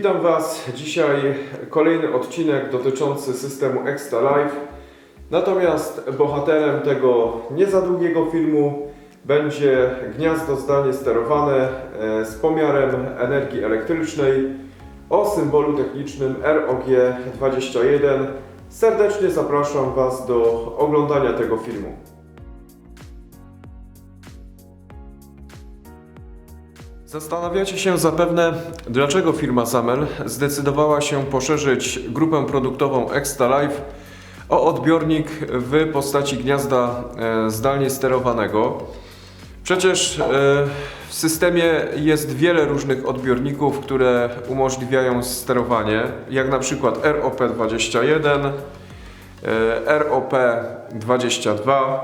witam Was. Dzisiaj kolejny odcinek dotyczący systemu Extra Life. Natomiast bohaterem tego nie za długiego filmu będzie gniazdo zdalnie sterowane e, z pomiarem energii elektrycznej o symbolu technicznym ROG21. Serdecznie zapraszam Was do oglądania tego filmu. Zastanawiacie się zapewne, dlaczego firma Samel zdecydowała się poszerzyć grupę produktową Extra Life o odbiornik w postaci gniazda e, zdalnie sterowanego. Przecież e, w systemie jest wiele różnych odbiorników, które umożliwiają sterowanie, jak na przykład ROP21, e, ROP22.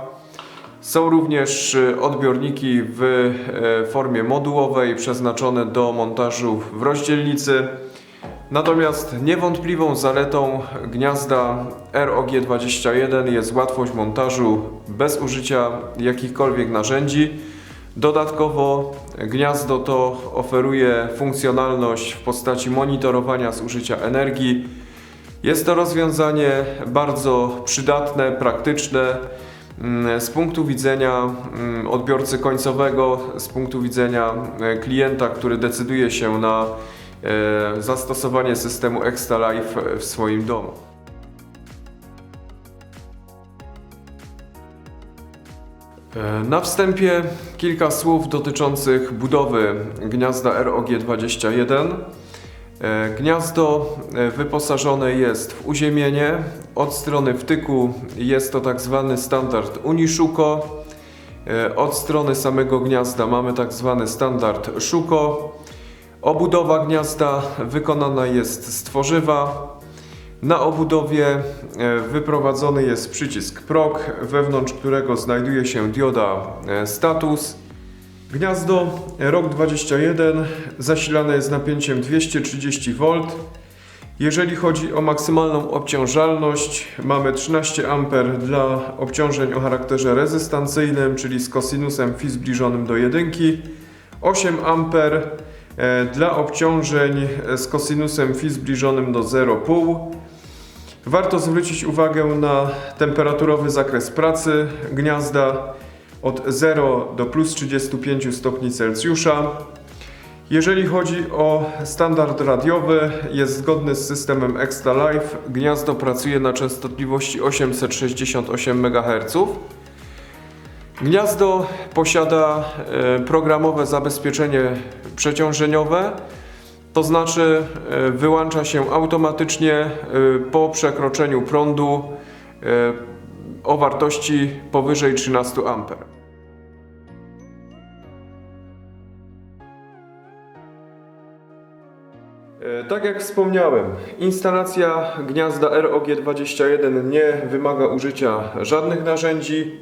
Są również y, odbiorniki w e, formie modułowej przeznaczone do montażu w rozdzielnicy. Natomiast niewątpliwą zaletą gniazda ROG21 jest łatwość montażu bez użycia jakichkolwiek narzędzi. Dodatkowo gniazdo to oferuje funkcjonalność w postaci monitorowania zużycia energii. Jest to rozwiązanie bardzo przydatne, praktyczne. Mm, Z punktu widzenia mm, odbiorcy końcowego, z punktu widzenia e, klienta, który decyduje się na e, zastosowanie systemu Extra Life w swoim domu. E, Na wstępie kilka słów dotyczących budowy gniazda ROG21. E, Gniazdo e, wyposażone jest w uziemienie. Od strony wtyku jest to tak zwany standard Uniszuko. E, Od strony samego gniazda mamy tak zwany standard Szuko. Obudowa gniazda wykonana jest z tworzywa. Na obudowie wyprowadzony jest przycisk PROG, wewnątrz którego znajduje się dioda status. Gniazdo ROG 21 zasilane jest napięciem 230 V. Jeżeli chodzi o maksymalną obciążalność, mamy 13 A dla obciążeń o charakterze rezystancyjnym, czyli z kosinusem Φ zbliżonym do 1, 8 A e, dla obciążeń z kosinusem Φ zbliżonym do 0,5. Warto zwrócić uwagę na temperaturowy zakres pracy gniazda od 0 do plus 35 stopni Celsjusza. Jeżeli chodzi o standard radiowy, jest zgodny z systemem Extra Life. Gniazdo pracuje na częstotliwości 868 MHz. Gniazdo posiada e, programowe zabezpieczenie przeciążeniowe, to znaczy e, wyłącza się automatycznie e, po przekroczeniu prądu o wartości powyżej 13 A. Tak jak wspomniałem, instalacja gniazda ROG21 nie wymaga użycia żadnych narzędzi.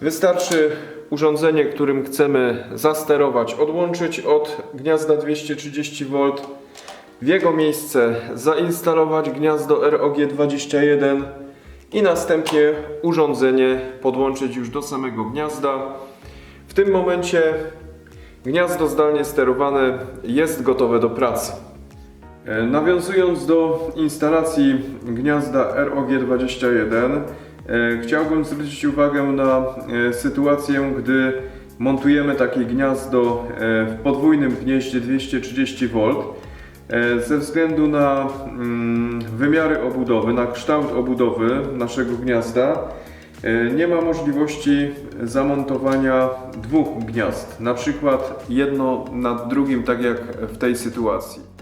Wystarczy urządzenie, którym chcemy zasterować, odłączyć od gniazda 230V. W jego miejsce zainstalować gniazdo ROG21 i następnie urządzenie podłączyć już do samego gniazda. W tym momencie gniazdo zdalnie sterowane jest gotowe do pracy. E, Nawiązując do instalacji gniazda ROG21, e, chciałbym zwrócić uwagę na e, sytuację, gdy montujemy takie gniazdo w podwójnym gnieździe 230V. E, Ze względu na mm, wymiary obudowy, na kształt obudowy naszego gniazda, nie ma możliwości zamontowania dwóch gniazd, na przykład jedno nad drugim, tak jak w tej sytuacji.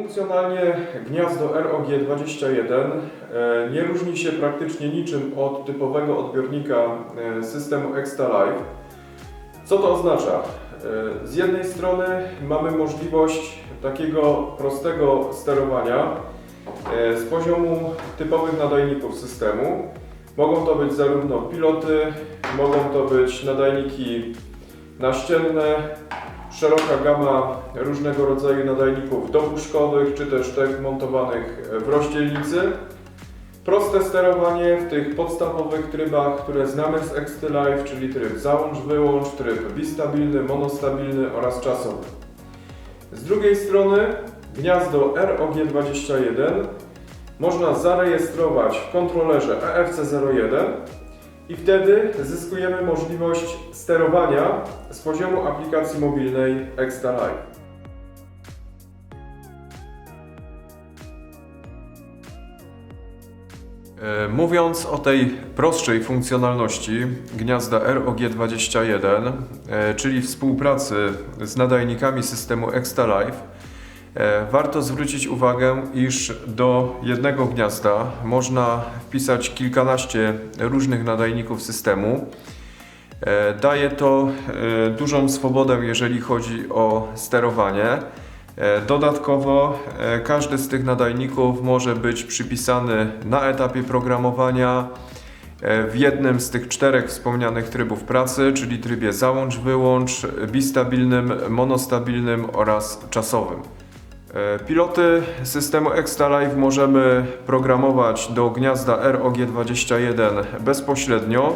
Funkcjonalnie gniazdo ROG21 e, nie różni się praktycznie niczym od typowego odbiornika e, systemu Extra Life. Co to oznacza? E, Z jednej strony mamy możliwość takiego prostego sterowania z poziomu typowych nadajników systemu. Mogą to być zarówno piloty, mogą to być nadajniki naścienne, szeroka gama różnego rodzaju nadajników dopuszkowych, czy też tych montowanych w rozdzielnicy. Proste sterowanie w tych podstawowych trybach, które znamy z XT-Live, czyli tryb załącz-wyłącz, tryb bistabilny, monostabilny oraz czasowy. Z drugiej strony gniazdo ROG21 można zarejestrować w kontrolerze E EFC01 i wtedy zyskujemy możliwość sterowania z poziomu aplikacji mobilnej Extra Live. E, Mówiąc o tej prostszej funkcjonalności gniazda ROG21, e, czyli współpracy z nadajnikami systemu ExtaLive, e, warto zwrócić uwagę, iż do jednego gniazda można wpisać kilkanaście różnych nadajników systemu. E, Daje to e, dużą swobodę, jeżeli chodzi o sterowanie. E, Dodatkowo e, każdy z tych nadajników może być przypisany na etapie programowania e, w jednym z tych czterech wspomnianych trybów pracy, czyli trybie załącz-wyłącz, bistabilnym, monostabilnym oraz czasowym. E, Piloty systemu ExtaLive możemy programować do gniazda ROG21 bezpośrednio.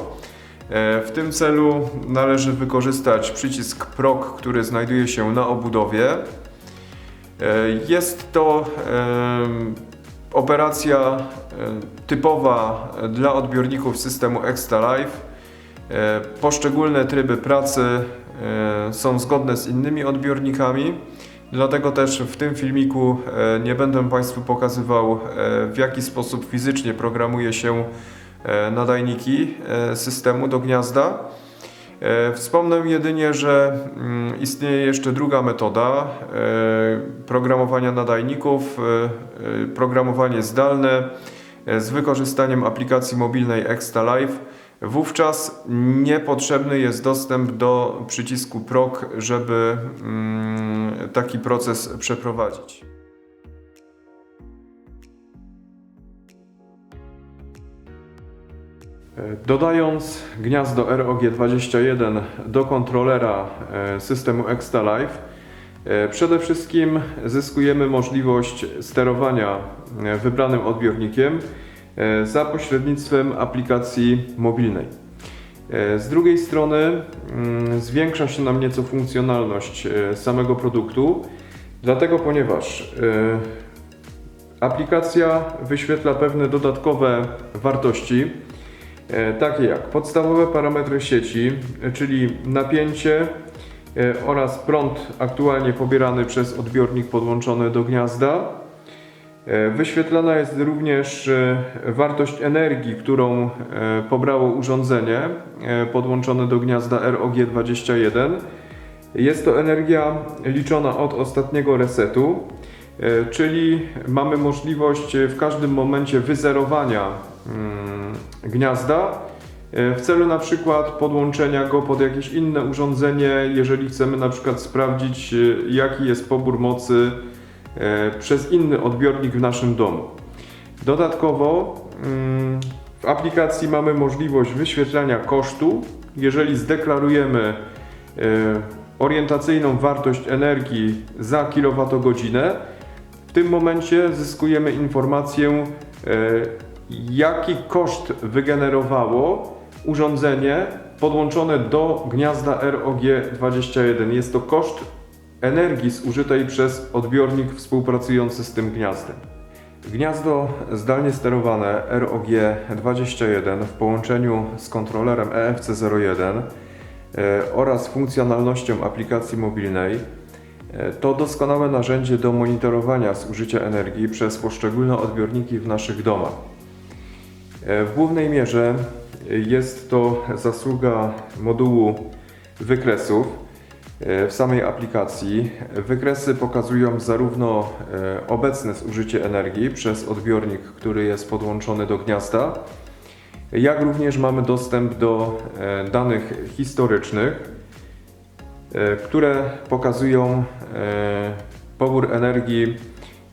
E, W tym celu należy wykorzystać przycisk PROG, który znajduje się na obudowie. E, Jest to operacja typowa dla odbiorników systemu ExtaLive. E, Poszczególne tryby pracy są zgodne z innymi odbiornikami. Dlatego też w tym filmiku e, nie będę Państwu pokazywał, e, w jaki sposób fizycznie programuje się e, nadajniki systemu do gniazda. Wspomnę jedynie, że mm, istnieje jeszcze druga metoda programowania nadajników, programowanie zdalne z wykorzystaniem aplikacji mobilnej ExtaLive. Wówczas niepotrzebny jest dostęp do przycisku PROG, żeby mm, taki proces przeprowadzić. Dodając gniazdo ROG21 do kontrolera e, systemu ExtaLive, e, przede wszystkim zyskujemy możliwość sterowania e, wybranym odbiornikiem za pośrednictwem aplikacji mobilnej. E, Z drugiej strony mm, zwiększa się nam nieco funkcjonalność e, samego produktu, dlatego ponieważ e, aplikacja wyświetla pewne dodatkowe wartości, e, takie jak podstawowe parametry sieci, e, czyli napięcie e, oraz prąd aktualnie pobierany przez odbiornik podłączony do gniazda. E, Wyświetlana jest również e, wartość energii, którą e, pobrało urządzenie podłączone do gniazda ROG21. Jest to energia liczona od ostatniego resetu, czyli mamy możliwość w każdym momencie wyzerowania mm, gniazda w celu na przykład podłączenia go pod jakieś inne urządzenie, jeżeli chcemy na przykład sprawdzić jaki jest pobór mocy przez inny odbiornik w naszym domu. Dodatkowo mm, w aplikacji mamy możliwość wyświetlania kosztu, jeżeli zdeklarujemy e, orientacyjną wartość energii za kilowatogodzinę. W tym momencie zyskujemy informację, e, jaki koszt wygenerowało urządzenie podłączone do gniazda ROG21. Jest to koszt energii zużytej przez odbiornik współpracujący z tym gniazdem. Gniazdo zdalnie sterowane ROG21 w połączeniu z kontrolerem E EFC01 e, oraz funkcjonalnością aplikacji mobilnej e, to doskonałe narzędzie do monitorowania zużycia energii przez poszczególne odbiorniki w naszych domach. E, W głównej mierze jest to zasługa modułu wykresów w samej aplikacji. Wykresy pokazują zarówno e, obecne zużycie energii przez odbiornik, który jest podłączony do gniazda, jak również mamy dostęp do e, danych historycznych, e, które pokazują e, pobór energii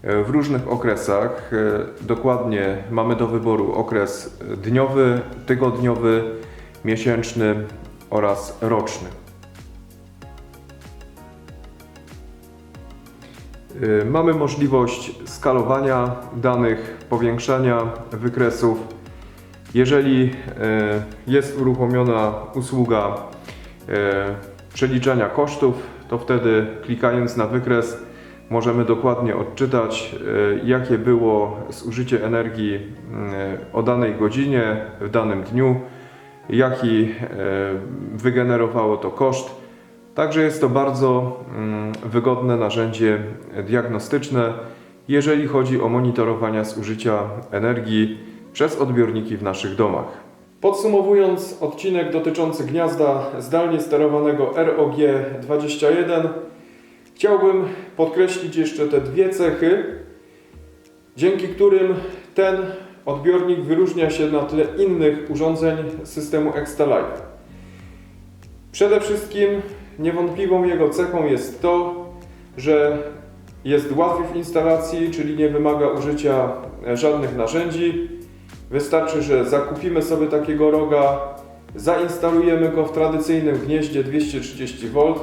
e, w różnych okresach. E, Dokładnie mamy do wyboru okres dniowy, tygodniowy, miesięczny oraz roczny. Mamy możliwość skalowania danych, powiększania wykresów. Jeżeli e, jest uruchomiona usługa e, przeliczania kosztów, to wtedy klikając na wykres możemy dokładnie odczytać, jakie było zużycie energii o danej godzinie w danym dniu, jaki wygenerowało to koszt. Także jest to bardzo mm, wygodne narzędzie diagnostyczne, jeżeli chodzi o monitorowanie zużycia energii przez odbiorniki w naszych domach. Podsumowując odcinek dotyczący gniazda zdalnie sterowanego ROG21, chciałbym podkreślić jeszcze te dwie cechy, dzięki którym ten odbiornik wyróżnia się na tle innych urządzeń systemu ExtaLife. Przede wszystkim niewątpliwą jego cechą jest to, że jest łatwy w instalacji, czyli nie wymaga użycia e, żadnych narzędzi. Wystarczy, że zakupimy sobie takiego roga, zainstalujemy go w tradycyjnym gnieździe 230V.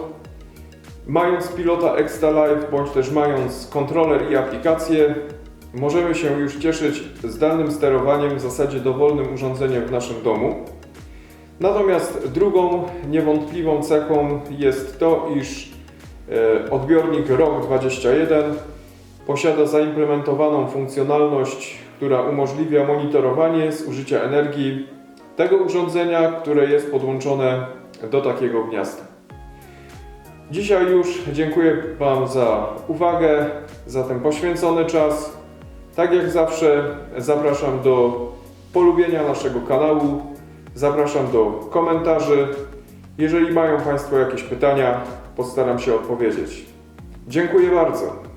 Mając pilota ExtaLife bądź też mając kontroler i aplikację, możemy się już cieszyć zdalnym sterowaniem w zasadzie dowolnym urządzeniem w naszym domu. Natomiast drugą niewątpliwą cechą jest to, iż e, odbiornik ROG21 posiada zaimplementowaną funkcjonalność, która umożliwia monitorowanie zużycia energii tego urządzenia, które jest podłączone do takiego gniazda. Dzisiaj już dziękuję Wam za uwagę, za ten poświęcony czas. Tak jak zawsze zapraszam do polubienia naszego kanału, zapraszam do komentarzy. Jeżeli mają Państwo jakieś pytania, postaram się odpowiedzieć. Dziękuję bardzo.